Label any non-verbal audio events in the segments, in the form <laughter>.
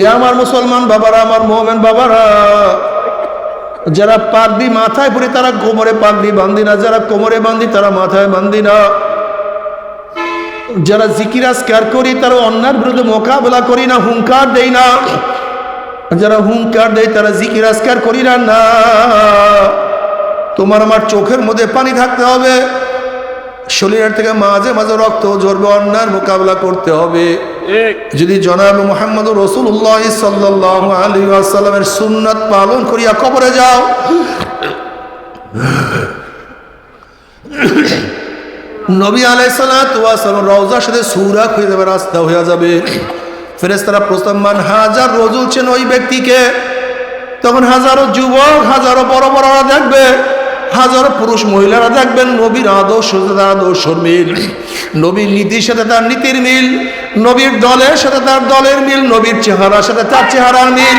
এ আমার মুসলমান বাবারা, আমার মোহামেন বাবারা, যারা পাগড়ি মাথায় পরে তারা কোমরে পাগড়ি বান্ধি না, যারা কোমরে বান্ধি তারা মাথায় বান্ধি না। যারা জিকিরাজকার করি তারা অন্যার বিরুদ্ধে মোকাবেলা করি না, হুঙ্কার দেই না। যারা হুঙ্কার দেয় তারা জিকিরাজকার করি না না। তোমার আমার চোখের মধ্যে পানি থাকতে হবে। শরীরের থেকে মাঝে মাঝে রক্ত ঝরবে অন্যার মোকাবেলা করতে হবে। যদি জনাব মোহাম্মদ রসুল্লাহ সাল্লাহ আলী আসাল্লামের সুন্নত পালন করিয়া কবরে যাও। নবী আলাইসালাম রওজার সাথে সুরা হয়ে যাবে রাস্তা হয়ে যাবে। ফেরেস্তারা প্রস্তাবমান হাজার রজুলছেন ওই ব্যক্তিকে। তখন হাজারো যুবক হাজারো বড় বড়রা দেখবে। হাজারো পুরুষ মহিলারা দেখবেন নবীর আদর্শ তার আদর্শর মিল। নবীর নীতির সাথে তার নীতির মিল, নবীর দলের সাথে তার দলের মিল, নবীর চেহারার সাথে তার চেহারার মিল।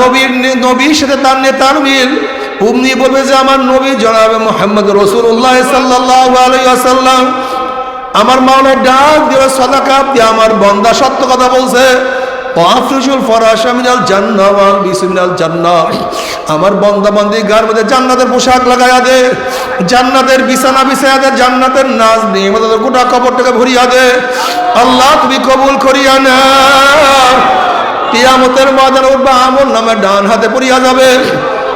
নবীর নবীর সাথে তার নেতার মিল। উমনি বলবে যে, আমার নবী জনাবে মোহাম্মদ রসুল্লাহ সাল্লাহ আমার মাওলার ডাক দিয়ে সদাকা দিয়ে আমার বন্দা সত্য কথা বলছে। আফরুসুল ফরাশা মিনাল জান্নাহ ওয়াল বিসমিনাল জান্নাহ আমার বন্দা বান্দি গার মধ্যে জান্নাতের পোশাক লাগাইয়া দে জান্নাতের বিছানা বিছাইয়া দে জান্নাতের নাচ নিয়ে আমাদের গোটা কবরটাকে ভরিয়া দে আল্লাহ তুমি কবুল করিয়া না কিয়ামতের ময়দানে উঠবা আমল নামে ডান হাতে পড়িয়া যাবে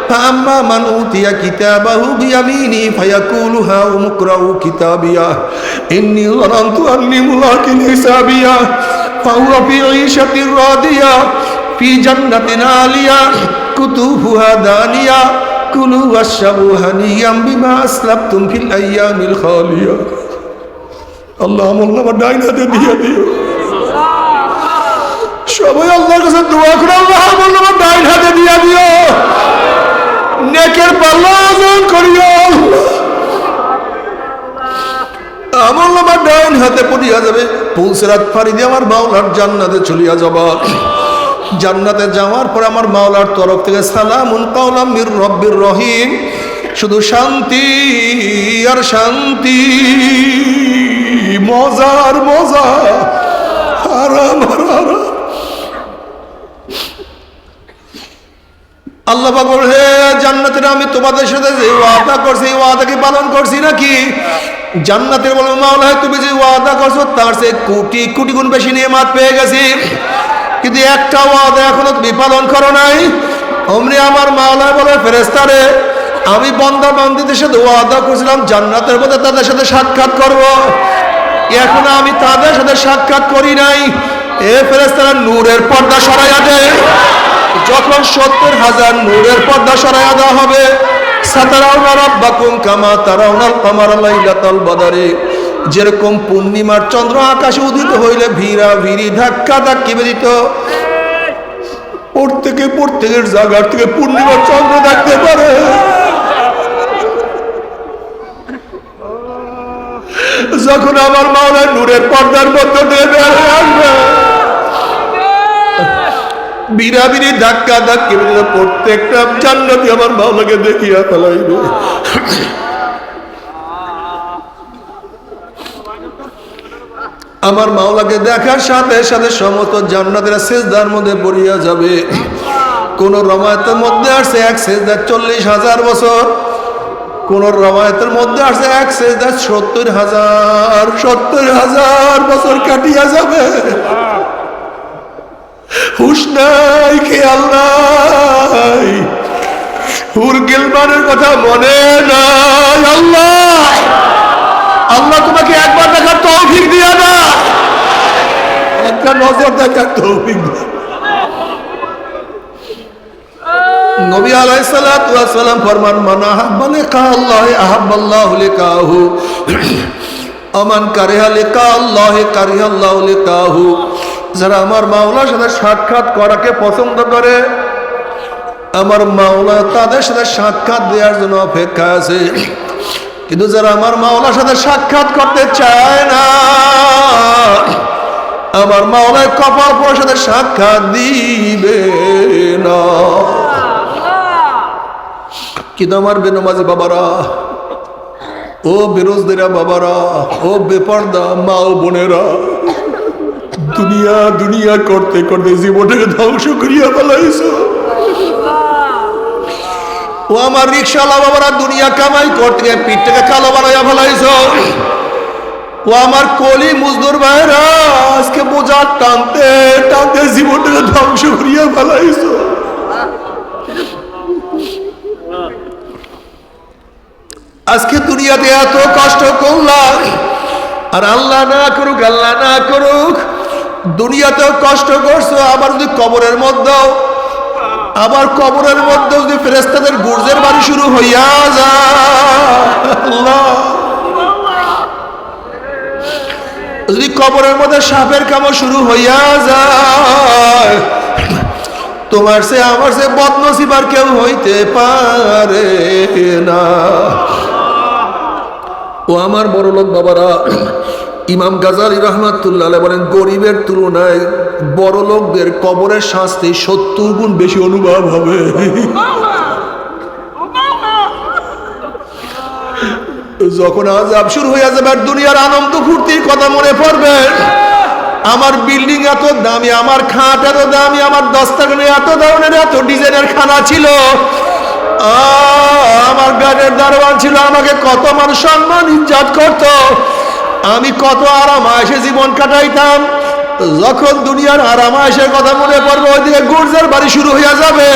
فأما من أوتي كتابه بيمينه فيقول هاؤم اقرءوا كتابيه إني ظننت أني ملاق حسابيه فهو في عيشة راضية في جنة عالية كتوفها دانية كلوا واشربوا هنيئا بما أسلفتم في الأيام الخالية اللهم الله ডাইন হাতে দিয়ে দিও সবাই আল্লাহর কাছে দোয়া করে আল্লাহ আমার ডাইন হাতে দিয়ে দিও নেকের পাল্লা ওজন করিও আমার ডাইন হাতে পড়িয়া যাবে। পুলসেরাত ফাড়ি দিয়ে আমার মাওলার জান্নাতে চলিয়া জান্নাতে যাওয়ার পর আমার মাওলার তরফ থেকে সালামুন কাউলাম মির রব্বির রহিম। শুধু শান্তি আর শান্তি। মজার মজা আরাম আর আরাম আল্লাহ হে জান্নাতের আমি তোমাদের সাথে যে ওয়াদা করছি ওয়াদা পালন করছি নাকি? জান্নাতের বলে মাওলা তুমি যে ওয়াদা করছ, তার সে কোটি কোটি গুণ বেশি নিয়ামত পেয়ে গেছি। কিন্তু একটা ওয়াদা এখনও তুমি পালন করো নাই। অমনি আমার মাওলা বলে ফেরেস্তারে আমি বন্দা বান্দিদের সাথে ওয়াদা করছিলাম, জান্নাতের মধ্যে তাদের সাথে সাক্ষাৎ করব। এখন আমি তাদের সাথে সাক্ষাৎ করি নাই। এ ফেরেস্তারা নূরের পর্দা সরাইয়া দেয়। যখন সত্তর হাজার নূরের পর্দা সরাইয়া দেওয়া হবে যেরকম পূর্ণিমার চন্দ্র আকাশে উদিত হইলে ভিড়া ভিড়ি ধাক্কা ধাক্কি বেদিত। প্রত্যেকে প্রত্যেকের থেকে পূর্ণিমার চন্দ্র দেখতে পারে। যখন আমার মাওলা নূরের পর্দার মধ্যে দিয়ে আসবে বিরাবিরি ধাক্কা ধাক্কি প্রত্যেকটা জান্নাতি আমার মাওলাকে দেখিয়া ফেলাইবে আমার মাওলাকে দেখার সাথে সাথে সমস্ত জান্নাতের সেজদার মধ্যে পড়িয়া যাবে। কোন রমায়তের মধ্যে আসছে এক সেজদার চল্লিশ হাজার বছর, কোন রমায়তের মধ্যে আসছে এক সেজদার সত্তর হাজার সত্তর হাজার বছর কাটিয়া যাবে। হুশ নাই, খেয়াল নাই। হুর গিলমানের কথা মনে নাই। আল্লাহ! আল্লাহ তোমাকে একবার দেখার তৌফিক দিয়া না। একটা নজর দেখার তৌফিক। নবী আলাইসালাম ফরমান, মান আহাব্বা লিকা আল্লাহ আহাব্বাল্লাহু লিকাহু। <clears throat> আমান কারিহা লিকা আল্লাহ কারিহা আল্লাহু লিকাহু। যারা আমার মাওলার সাথে সাক্ষাৎ করাকে পছন্দ করে, আমার মাওলা তাদের সাথে সাক্ষাৎ দেওয়ার জন্য অপেক্ষা আছে। কিন্তু যারা আমার মাওলার সাথে সাক্ষাৎ করতে চায় না, আমার মাওলায় কপাল পর সাথে সাক্ষাৎ দিবে না। কিন্তু আমার বেনমাজি বাবারা, ও বেরোজদেরা বাবারা, ও বেপর্দা মা ও বোনেরা দুনিয়া দুনিয়া করতে করতে জীবনটাকে ধ্বংস করিয়া ফেলাইছো। ও আমার রিক্সাওয়ালা বাবারা, দুনিয়া কামাই করতে গিয়ে পিঠটাকে কালো বানাইয়া ফেলাইছো। ও আমার কলি মজদুর ভাইরা, আজকে বোঝা টানতে টানতে জীবনটাকে ধ্বংস করিয়া ফেলাইছো। আজকে দুনিয়াতে এত কষ্ট করলাম, আর আল্লাহ না করুক, আল্লাহ না করুক দুনিয়াতেও কষ্ট করছ, আবার যদি কবরের মধ্যেও, আবার কবরের মধ্যে যদি ফেরেস্তাদের গুর্জের বাড়ি শুরু হইয়া আল্লাহ। যদি কবরের মধ্যে সাপের কামও শুরু হইয়া যায়, তোমার সে আমার সে বদনসিবার কেউ হইতে পারে না। ও আমার বড় লোক বাবারা ইমাম গাজালি রহমাতুল্লাহ বলেন, গরিবের তুলনায় বড় লোকদের কবরের শাস্তি সত্তর গুণ বেশি অনুভব হবে। যখন আজাব শুরু হয়ে যাবে, আর দুনিয়ার আনন্দ ফুর্তির কথা মনে পড়বে। আমার বিল্ডিং এত দামি, আমার খাট এত দামি, আমার দস্তাখানে এত ধরনের, এত ডিজাইনের খানা ছিল। আমার গাড়ির দারোয়ান ছিল, আমাকে কত মানুষ সম্মান ইজ্জাত করত। আমি কত আরাম আসে জীবন কাটাইতাম যখন দুনিয়ার আরাম আয়সের কথা মনে পড়বে ওইদিকে গুর্জার বাড়ি শুরু হইয়া যাবে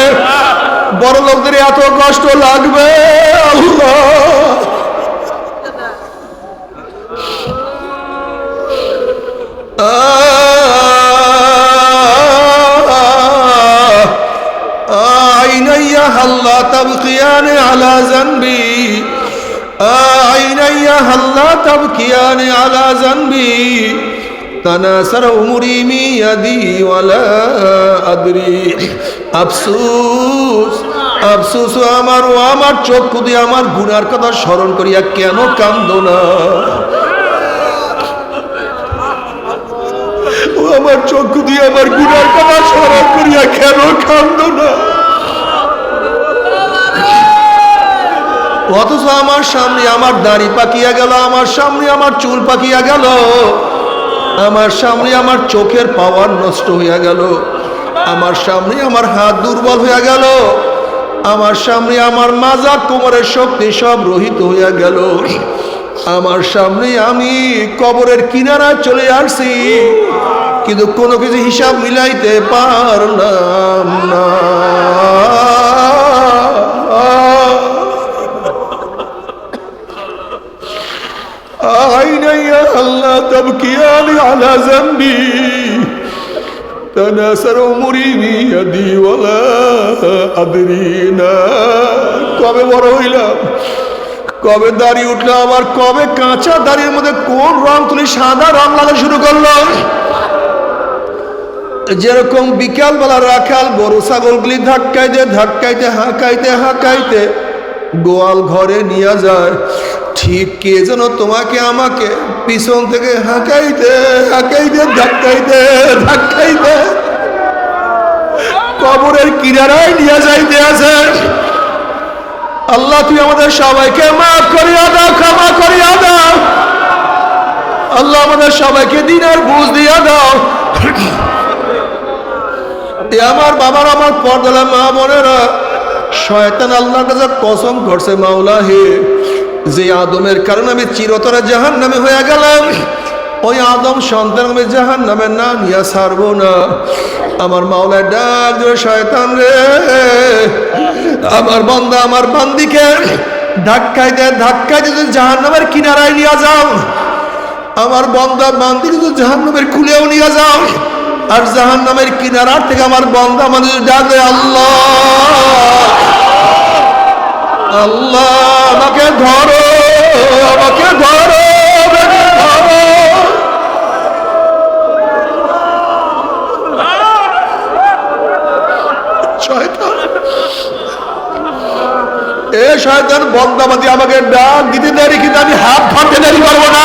বড় লোকদের এত কষ্ট লাগবে আইনাইয়া হাল্লা তাবকিয়ানে আলা জানবি هلا تبكيان على ذنبي تناثر أمري من يدي ولا أدري আফসুস আফসুস আমার ও আমার চক্ষু দিয়ে আমার গুনার কথা স্মরণ করিয়া কেন কান্দো না ও আমার চক্ষু দিয়ে আমার গুনার কথা স্মরণ করিয়া কেন কান্দ না অথচ আমার সামনে আমার দাড়ি পাকিয়া গেল, আমার সামনে আমার চুল পাকিয়া গেল, আমার সামনে আমার চোখের পাওয়ার নষ্ট হইয়া গেল, আমার সামনে আমার হাত দুর্বল হইয়া গেল, আমার সামনে আমার মাজা কোমরের শক্তি সব রহিত হইয়া গেল, আমার সামনে আমি কবরের কিনারায় চলে আসছি, কিন্তু কোনো কিছু হিসাব মিলাইতে পারলাম না। تبكيان على ذنبي تناثر أمري بيدي ولا أدري না কবে বড় হইলাম কবে দাড়ি উঠলো আবার কবে কাঁচা দাড়ির মধ্যে কোন রং তুলি সাদা রং লাগা শুরু করলো যেরকম বিকালবেলা রাখাল গরু ছাগলগুলি ধাক্কাইতে ধাক্কাইতে হাঁকাইতে হাঁকাইতে গোয়াল ঘরে নিয়ে যায়। ঠিক কে যেন তোমাকে আমাকে পিছন থেকে হাঁকাইতে হাঁকাইতে, ধাক্কাইতে ধাক্কাইতে কবরের কিনারায় নিয়ে যাইতে আছে। আল্লাহ, তুই আমাদের সবাইকে মাফ করিয়া দাও, ক্ষমা করিয়া দাও। আল্লাহ, আমাদের সবাইকে দিনের বুঝ দিয়া দাও। আমার বাবার আমার পর্দালা মা বোনেরা শয়তান আল্লাহর কাছে কসম করছে মাওলা হে যে আদমের কারণে আমি চিরতরে জাহান নামে হয়ে গেলাম। ওই আদম সন্তান আমি জাহান নামে না নিয়ে ছাড়বো না। আমার মাওলায় ডাক দেবে, শয়তান রে, আমার বন্দা আমার বান্দিকে ধাক্কায় দেয় ধাক্কাইতে যদি জাহান নামের কিনারায় নিয়ে যাও। আমার বন্দা বান্দিকে যদি জাহান নামের খুলেও নিয়ে যাও। আর জাহান নামের কিনারার থেকে আমার বন্দা মানুষ ডাকে আল্লাহ! আল্লাহ, আমাকে ধরো আমাকে ধরো এ শয়তান বন্দাবাদী আমাকে ডাক দিতে দেরি কিন্তু আমি হাত ফাটতে দেরি পারব না।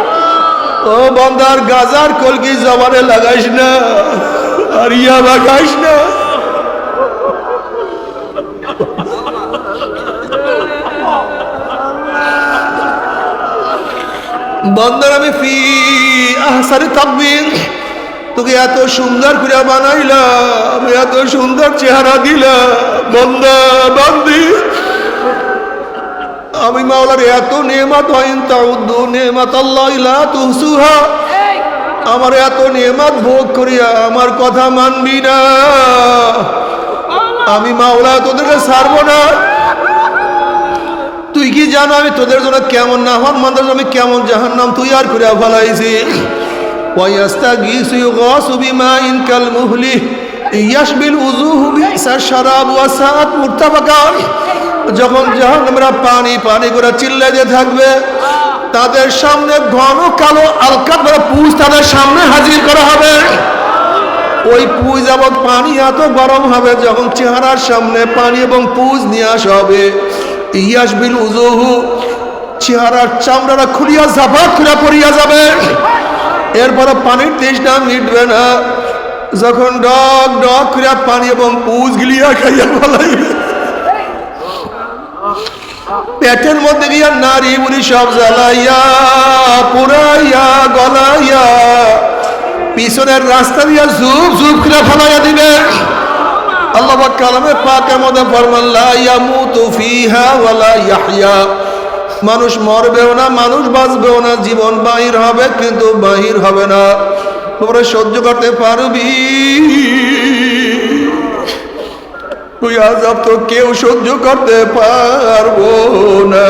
ও বন্দার গাজার কলকি জবানে লাগাইস না, আর ইয়া লাগাইস না। বন্দার আমি ফি আহসারি তাকবির, তোকে এত সুন্দর করে বানাইলাম, এত সুন্দর চেহারা দিলাম, বন্দা বান্দি। আমি মাওলার এত নেমাত নেমাত আল্লাহ আমার এত নেমাত ভোগ করিয়া আমার কথা মানবি না। আমি মাওলা তোদেরকে সারব না। তুই কি জানো আমি তোদের জন্য কেমন না হন মানুষ আমি কেমন জাহান নাম তুই আর করে ফেলাইছি। ওয়াস্তা গিসু গসুবিমা ইনকাল মুহলি ইয়াসবিল উজুহু বিসার শারাব ওয়াসাত মুর্তাবাকা যখন জাহান্নামীরা পানি পানি করে চিল্লাইতে থাকবে, তাদের সামনে ঘন কালো আলকা পুজ তাদের সামনে হাজির করা হবে। ওই পুজ যাবৎ পানি এত গরম হবে, যখন চেহারার সামনে পানি এবং পুজ নিয়ে আসা হবে। ইয়াস বিল উজুহু চেহারার চামড়াটা খুলিয়া জাফা খুলে পড়িয়া যাবে। এরপরে পানির তৃষ্ণা মিটবে না। যখন ডক ডক করে পানি এবং পুজ গিলিয়া খাইয়া ফলাইবে। পেটের মধ্যে গিয়া নারী বুড়ি সব জ্বালাইয়া, পুরাইয়া, গলাইয়া, পিছনের রাস্তা দিয়া ঝুপ ঝুপ করে ফলাইয়া দিবে। আল্লাহ পাকের মধ্যে ফরমান, লা ইয়ামুতু ফিহা ওয়ালা ইয়াহইয়া। মানুষ মরবেও না, মানুষ বাঁচবেও না, জীবন বাহির হবে কিন্তু বাহির হবে না। তোমরা সহ্য করতে পারবি। তুই আজাব তো কেউ সহ্য করতে পারব না।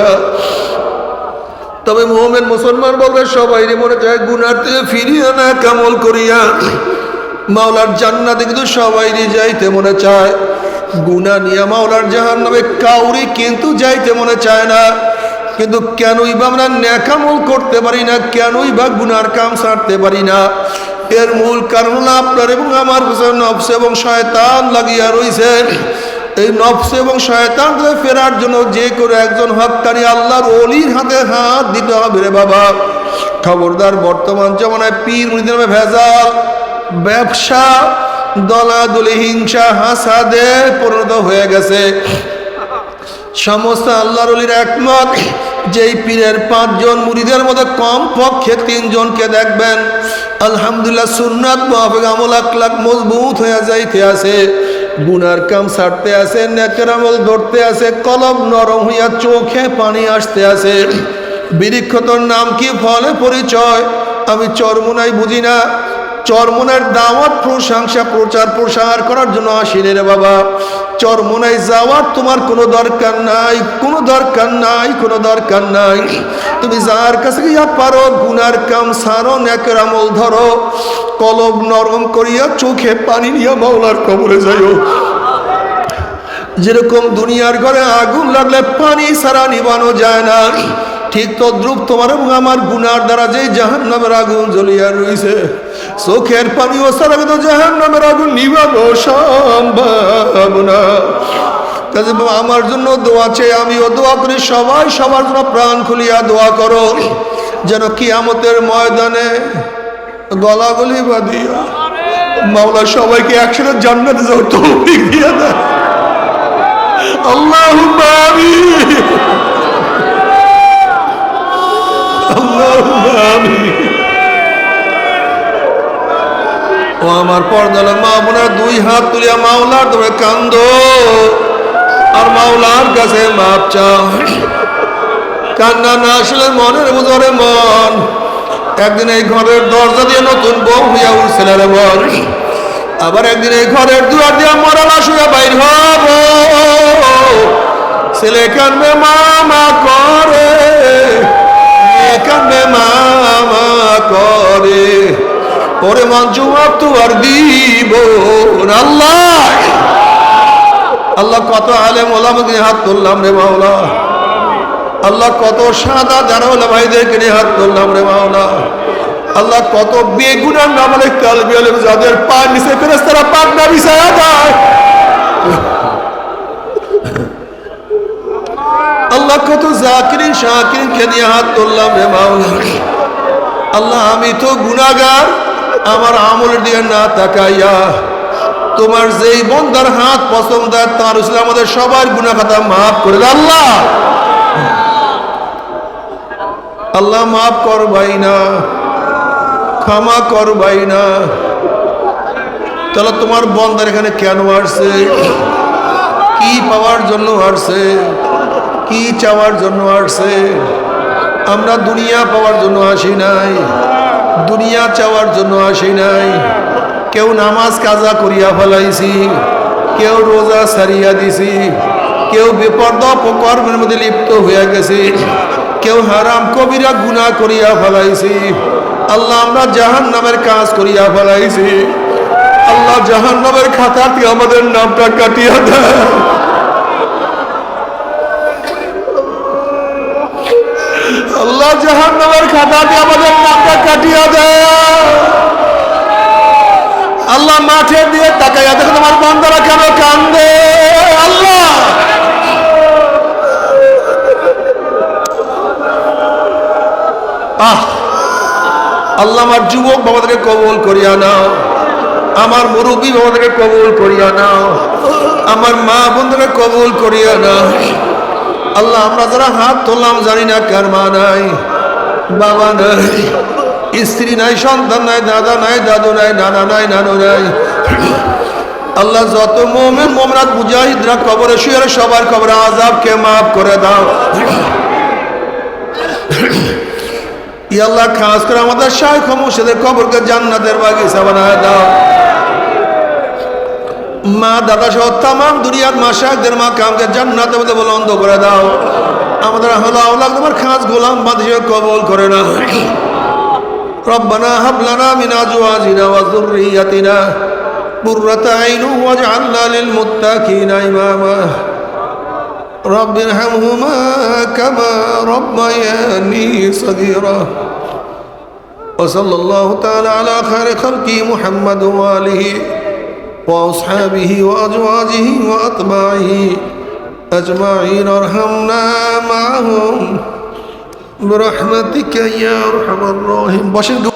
তবে মোহামেন মুসলমান বলবে সবাই মনে চায় গুনার থেকে ফিরিয়ে না, কামল করিয়া। মাওলার জান্নাতে কিন্তু সবাই যাইতে মনে চায়। গুনা নিয়া মাওলার জাহান নামে কাউরি কিন্তু যাইতে মনে চায় না। কিন্তু কেনই বা আমরা ন্যাকামল করতে পারি না, কেনই বা গুনার কাম সারতে পারি না। এর মূল কারণ আপনার এবং আমার পিছনে এবং শয়তান লাগিয়া রয়েছে এই নফস এবং শয়তান ফেরার জন্য যে করে একজন হকানি আল্লাহর অলির হাতে হাত দিতে হবে রে বাবা। খবরদার, বর্তমান জমানায় পীর মুড়িদের নামে ভেজাল, ব্যবসা, দলাদলি, হিংসা, হাসাদে পরিণত হয়ে গেছে। সমস্ত আল্লাহর একমত, যেই পীরের পাঁচজন মুড়িদের মধ্যে কম পক্ষে তিনজনকে দেখবেন, আলহামদুলিল্লাহ সুন্নাত আমল আকলাক মজবুত হয়ে যাইতে আছে, গুনার কাম ছাড়তে আছে, নেকের আমল ধরতে আছে, কলম নরম হইয়া চোখে পানি আসতে আছে। বিরিক্ষতর নাম কি? ফলে পরিচয়। আমি চরমুনাই বুঝি না। চরমনের দাওয়াত প্রশংসা প্রচার প্রসার করার জন্য আসিনি রে বাবা। চরমনায় যাওয়ার তোমার কোনো দরকার নাই, কোনো দরকার নাই, কোনো দরকার নাই। তুমি যার কাছে গিয়া পারো, গুনার কাম সারো, নেকের আমল ধরো, কলম নরম করিয়া চোখে পানি নিয়ে মাওলার কবরে যাইও। যেরকম দুনিয়ার ঘরে আগুন লাগলে পানি সারা নিবানো যায় না। ঠিক তদ্রুপ তোমার এবং আমার গুনার দ্বারা যে জাহান নামের আগুন জ্বলিয়া রয়েছে চোখের পানি ও সারা কিন্তু জাহান নামের আগুন নিবানো সম্ভব না কাজে আমার জন্য দোয়া চেয়ে আমিও দোয়া করি, সবাই সবার জন্য প্রাণ খুলিয়া দোয়া করো, যেন কিয়ামতের ময়দানে গলাগলি বাঁধিয়া মাওলা সবাইকে একসাথে জান্নাতে যাও তৌফিক দিয়ে দেয়। আল্লাহুম্মা আমিন আল্লাহুম্মা আমিন ও আমার মা দুই হাত তুলিয়া মাওলার কান্দ। আর মাওলার কাছে মাপ কান্না না আসলে মনের বুঝরে মন। একদিন এই ঘরের দরজা দিয়ে নতুন বউ হইয়া উঠছিল রে মন। আবার একদিন এই ঘরের দুয়ার দিয়ে মরা লাশ হইয়া বাইর হব। ছেলে কানবে মামা করে। মামা করে। ওরে মঞ্জু তু আর দিব আল্লাহ! আল্লাহ কত আলেম ওলামকে হাত তুললাম রে মাওলা। আল্লাহ কত সাদা জানাওয়ালা ভাইদেরকে নিয়ে হাত তুললাম রে মাওলা। আল্লাহ কত বেগুনার নাম আলে কালবি আলম যাদের পা নিচে ফেরেস তারা পাক না বিছায়া দেয় আল্লাহ কত জাকিরিন শাকিরিনকে নিয়ে হাত তুললাম রে মাওলা আল্লাহ, আমি তো গুনাগার আমার আমলের দিয়ে না তাকাইয়া। তোমার যেই বন্দার হাত পছন্দ, তার উসলে আমাদের সবার গুনা খাতা মাফ করে আল্লাহ। আল্লাহ, মাফ কর ভাই না, ক্ষমা কর ভাই না। তাহলে তোমার বন্দার এখানে কেন আসছে? কি পাওয়ার জন্য আসছে? কি চাওয়ার জন্য আসছে। আমরা দুনিয়া পাওয়ার জন্য আসি নাই। দুনিয়া চাওয়ার জন্য আসি নাই। কেউ নামাজ কাজা করিয়া ফেলাইছি, কেউ রোজা সারিয়া দিছি, কেউ বিপদ কর্মের মধ্যে লিপ্ত হইয়া গেছি, কেউ হারাম কবিরা গুনাহ করিয়া ফেলাইছি। আল্লাহ আমরা জাহান নামের কাজ করিয়া ফেলাইছি। আল্লাহ জাহান নামের খাতা আমাদের নামটা কাটিয়া দেয় আল্লাহ জাহান নামের খাতা দিয়ে আমাদের নামটা কাটিয়া দেয়। আল্লাহ মাঠে দিয়ে তাকাইয়া দেখো তোমার বন্ধরা কেন কান্দে। আল্লাহ! আল্লাহ আমার যুবক বাবাদেরকে কবুল করিয়া নাও। আমার মুরব্বী বাবাদেরকে কবুল করিয়া নাও। আমার মা বোনদেরকে কবুল করিয়া নাও। আমরা যারা হাত তুললাম জানি না কার মা নাই, বাবা নাই, স্ত্রী নাই, সন্তান নাই, দাদা নাই, দাদু নাই, নানা নাই, নানু নাই। আল্লাহ যত মোমেন মোমরাত মুজাহিদরা কবরে শুয়ে সবার কবরে আজাবকে মাফ করে দাও। আল্লাহ খাস করে আমাদের শাহ মুর্শিদের কবরকে জান্নাতের বাগিচা বানায় দাও। মা দাদা সহ তামাম দুনিয়ার মা শাহদের মা কামকে জান্নাতের মধ্যে বলন্দ করে দাও আমাদের হলো আওলাদ তোমার খাস গোলাম বাদিয়ে কবল করে না ربنا هب لنا من ازواجنا وذريتنا قرة عين واجعلنا للمتقين اماما رب ارحمهما كما ربياني صغيرا وصلى الله تعالى على خير خلقه محمد واله وأصحابه وأزواجه وأتباعه أجمعين أرحمنا معهم. برحمتك يا أرحم الراحمين.